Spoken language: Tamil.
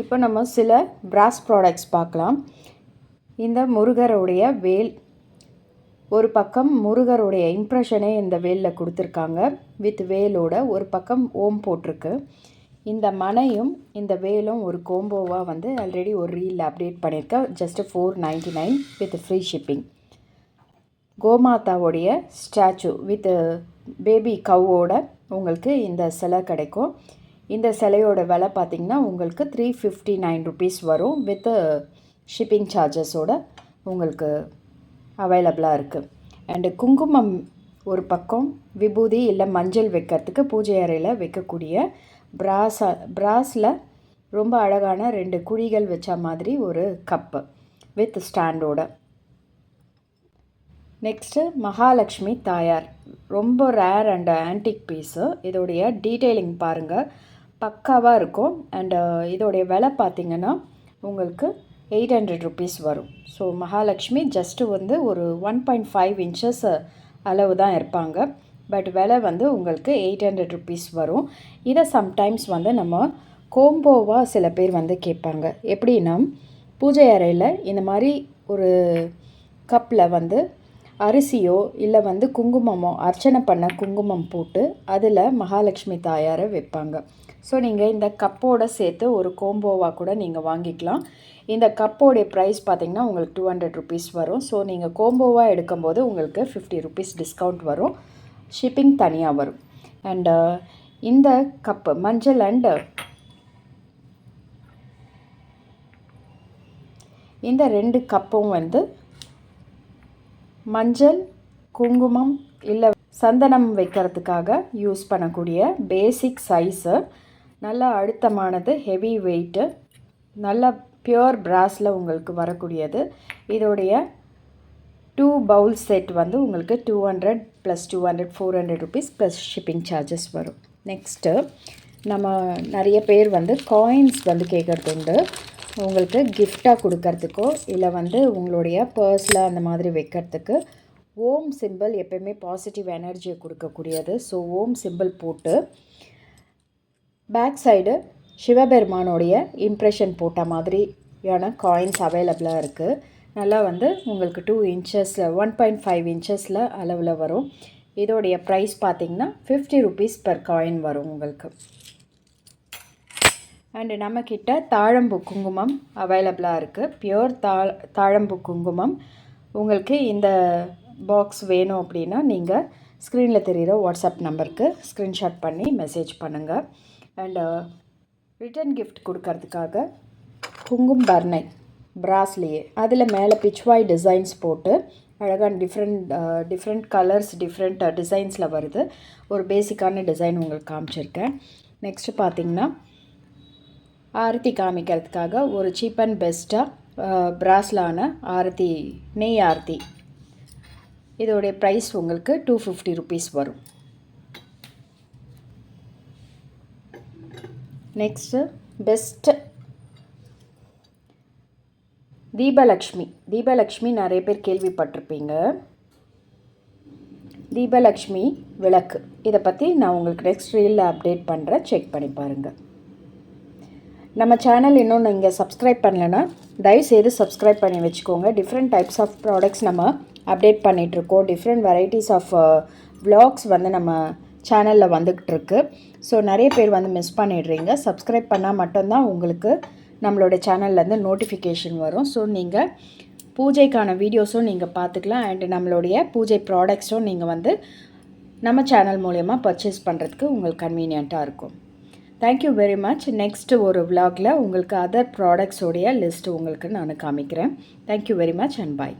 இப்போ நம்ம சில பிராஸ் ப்ராடக்ட்ஸ் பார்க்கலாம். இந்த முருகருடைய வேல் ஒரு பக்கம் முருகருடைய இம்ப்ரெஷனே இந்த வேலில் கொடுத்துருக்காங்க. வித் வேலோட ஒரு பக்கம் ஓம் போட்டிருக்கு. இந்த மனையும் இந்த வேலும் ஒரு கோம்போவாக வந்து ஆல்ரெடி ஒரு ரீல் அப்டேட் பண்ணியிருக்கேன் just four ninety nine with free shipping கோமாதாவுடைய statue with baby கவ்வோட உங்களுக்கு இந்த சிலை கிடைக்கும். இந்த சிலையோட விலை பார்த்திங்கன்னா உங்களுக்கு த்ரீ ஃபிஃப்டி நைன் ருபீஸ் வரும் வித் ஷிப்பிங் சார்ஜஸோட உங்களுக்கு அவைலபிளாக இருக்குது அண்டு குங்குமம் ஒரு பக்கம் விபூதி இல்லை மஞ்சள் வைக்கிறதுக்கு பூஜை அறையில் வைக்கக்கூடிய பிராஸா பிராஸில் ரொம்ப அழகான ரெண்டு குழிகள் வச்ச மாதிரி ஒரு கப்பு வித் ஸ்டாண்டோட நெக்ஸ்ட்டு மகாலட்சுமி தாயார். ரொம்ப ரேர் அண்ட் ஆன்டிக் பீஸு இதோடைய டீட்டெயிலிங் பாருங்கள் பக்காவாக இருக்கும். அண்டு uh, இதோடைய விலை பார்த்திங்கன்னா உங்களுக்கு எயிட் ஹண்ட்ரட் ருபீஸ் வரும். ஸோ மகாலட்சுமி ஜஸ்ட்டு வந்து ஒரு ஒன் பாயிண்ட் ஃபைவ் இன்ச்சஸ் அளவு தான் இருப்பாங்க. பட் விலை வந்து உங்களுக்கு எயிட் ஹண்ட்ரட் ருபீஸ் வரும். இதை சம்டைம்ஸ் வந்து நம்ம கோம்போவாக சில பேர் வந்து கேட்பாங்க. எப்படின்னா பூஜை அறையில் இந்த மாதிரி ஒரு கப்பில் வந்து அரிசியோ இல்லை வந்து குங்குமமோ அர்ச்சனை பண்ண குங்குமம் போட்டு அதில் மகாலட்சுமி தாயாரை வைப்பாங்க. ஸோ நீங்கள் இந்த கப்போடு சேர்த்து ஒரு கோம்போவாக கூட நீங்கள் வாங்கிக்கலாம். இந்த கப்போடைய ப்ரைஸ் பார்த்திங்கன்னா உங்களுக்கு டூ ஹண்ட்ரட் ருபீஸ் வரும். ஸோ நீங்கள் கோம்போவாக எடுக்கும்போது உங்களுக்கு ஃபிஃப்டி ருபீஸ் டிஸ்கவுண்ட் வரும். ஷிப்பிங் தனியாக வரும். அண்டு uh, இந்த கப்பு மஞ்சள் அண்டு uh, இந்த ரெண்டு கப்பும் வந்து மஞ்சள் குங்குமம் இல்லை சந்தனம் வைக்கிறதுக்காக யூஸ் பண்ணக்கூடிய பேசிக் சைஸு நல்ல அழுத்தமானது ஹெவி வெயிட்டு நல்ல பியோர் பிராஸில் உங்களுக்கு வரக்கூடியது. இதோடைய டூ பவுல் செட் வந்து உங்களுக்கு two hundred plus two hundred four hundred rupees plus shipping charges வரும். நெக்ஸ்ட்டு நம்ம நிறைய பேர் வந்து காயின்ஸ் வந்து கேட்குறது உண்டு உங்களுக்கு கிஃப்டாக கொடுக்கறதுக்கோ இல்லை வந்து உங்களுடைய பர்ஸில் அந்த மாதிரி வைக்கிறதுக்கு ஓம் சிம்பிள் எப்பயுமே பாசிட்டிவ் எனர்ஜியை கொடுக்கக்கூடியது. ஸோ ஓம் சிம்பிள் போட்டு பேக் சைடு சிவபெருமானோடைய இம்ப்ரெஷன் போட்ட மாதிரியான காயின்ஸ் அவைலபிளாக இருக்குது நல்லா வந்து உங்களுக்கு டூ இன்ச்சஸில் ஒன் பாயிண்ட் ஃபைவ் இன்ச்சஸில் அளவில் வரும். இதோடைய ப்ரைஸ் பார்த்திங்கன்னா ஃபிஃப்டி ருபீஸ் பர் காயின் வரும் உங்களுக்கு. அண்டு நம்மக்கிட்ட தாழம்பு குங்குமம் அவைலபிளாக இருக்குது பியோர் தா தாழம்பு குங்குமம். உங்களுக்கு இந்த பாக்ஸ் வேணும் அப்படின்னா நீங்கள் ஸ்க்ரீனில் தெரிகிற வாட்ஸ்அப் நம்பருக்கு ஸ்க்ரீன்ஷாட் பண்ணி மெசேஜ் பண்ணுங்கள் அண்டு ரிட்டன் கிஃப்ட் கொடுக்கறதுக்காக குங்கும் பர்னை பிராஸ்லேயே அதில் மேலே பிச்வாய் டிசைன்ஸ் போட்டு அழகான டிஃப்ரெண்ட் டிஃப்ரெண்ட் கலர்ஸ் டிஃப்ரெண்ட் டிசைன்ஸில் வருது. ஒரு பேசிக்கான டிசைன் உங்களுக்கு காமிச்சிருக்கேன். நெக்ஸ்ட்டு பார்த்திங்கன்னா ஆரத்தி காமிக்கிறதுக்காக ஒரு சீப் அண்ட் பெஸ்ட்டாக பிராஸ்லான ஆரத்தி நெய் ஆரத்தி. இதோடைய ப்ரைஸ் உங்களுக்கு டூ ஃபிஃப்டி ருபீஸ் வரும். Next best Deepalakshmi. தீபலக்ஷ்மி நிறைய பேர் கேள்விப்பட்டிருப்பீங்க. தீபலக்ஷ்மி விளக்கு. இதை பற்றி நான் உங்களுக்கு நெக்ஸ்ட் ரீலில் அப்டேட் பண்ணுறேன் செக் பண்ணி பாருங்கள் நம்ம சேனல் இன்னும் நீங்கள் சப்ஸ்கிரைப் பண்ணலைன்னா தயவுசெய்து சப்ஸ்கிரைப் பண்ணி வச்சுக்கோங்க. டிஃப்ரெண்ட் டைப்ஸ் ஆஃப் ப்ராடக்ட்ஸ் நம்ம அப்டேட் பண்ணிகிட்ருக்கோம் டிஃப்ரெண்ட் வெரைட்டிஸ் ஆஃப் வ்ளாக்ஸ் வந்து நம்ம சேனலில் வந்துக்கிட்டுருக்கு ஸோ நிறைய பேர் வந்து மிஸ் பண்ணிடுறீங்க. சப்ஸ்கிரைப் பண்ணால் மட்டும்தான் உங்களுக்கு நம்மளோட சேனல்லேருந்து நோட்டிஃபிகேஷன் வரும். ஸோ நீங்கள் பூஜைக்கான வீடியோஸும் நீங்கள் பார்த்துக்கலாம் அண்டு நம்மளுடைய பூஜை ப்ராடக்ட்ஸும் நீங்கள் வந்து நம்ம சேனல் மூலயமா பர்ச்சேஸ் பண்ணுறதுக்கு உங்களுக்கு கன்வீனியண்ட்டாக இருக்கும். தேங்க்யூ வெரி மச் நெக்ஸ்ட்டு ஒரு விலாகில் உங்களுக்கு அதர் ப்ராடக்ட்ஸோடைய லிஸ்ட்டு உங்களுக்கு நான் காமிக்கிறேன். Thank you very much and bye